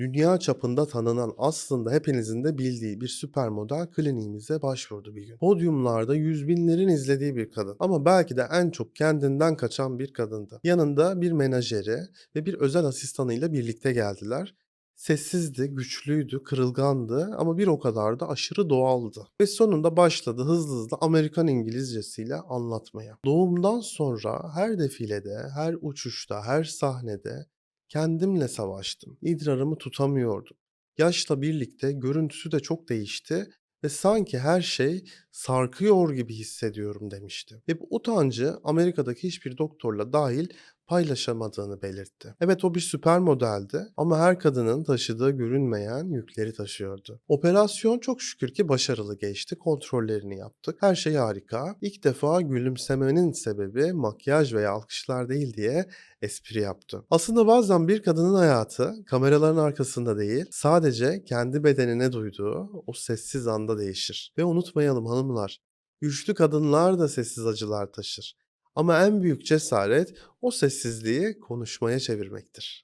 Dünya çapında tanınan aslında hepinizin de bildiği bir süper model kliniğimize başvurdu bir gün. Podyumlarda yüz binlerin izlediği bir kadın ama belki de en çok kendinden kaçan bir kadındı. Yanında bir menajeri ve bir özel asistanıyla birlikte geldiler. Sessizdi, güçlüydü, kırılgandı ama bir o kadar da aşırı doğaldı. Ve sonunda başladı hızlı hızlı Amerikan İngilizcesiyle anlatmaya. Doğumdan sonra her defilede, her uçuşta, her sahnede kendimle savaştım. İdrarımı tutamıyordum. Yaşla birlikte görüntüsü de çok değişti ve sanki her şey sarkıyor gibi hissediyorum demişti. Ve bu utancı Amerika'daki hiçbir doktorla dahil paylaşamadığını belirtti. Evet o bir süper modeldi ama her kadının taşıdığı görünmeyen yükleri taşıyordu. Operasyon çok şükür ki başarılı geçti. Kontrollerini yaptık. Her şey harika. İlk defa gülümsemenin sebebi makyaj veya alkışlar değil diye espri yaptı. Aslında bazen bir kadının hayatı kameraların arkasında değil, sadece kendi bedenine duyduğu o sessiz anda değişir. Ve unutmayalım hanımlar, güçlü kadınlar da sessiz acılar taşır. Ama en büyük cesaret o sessizliği konuşmaya çevirmektir.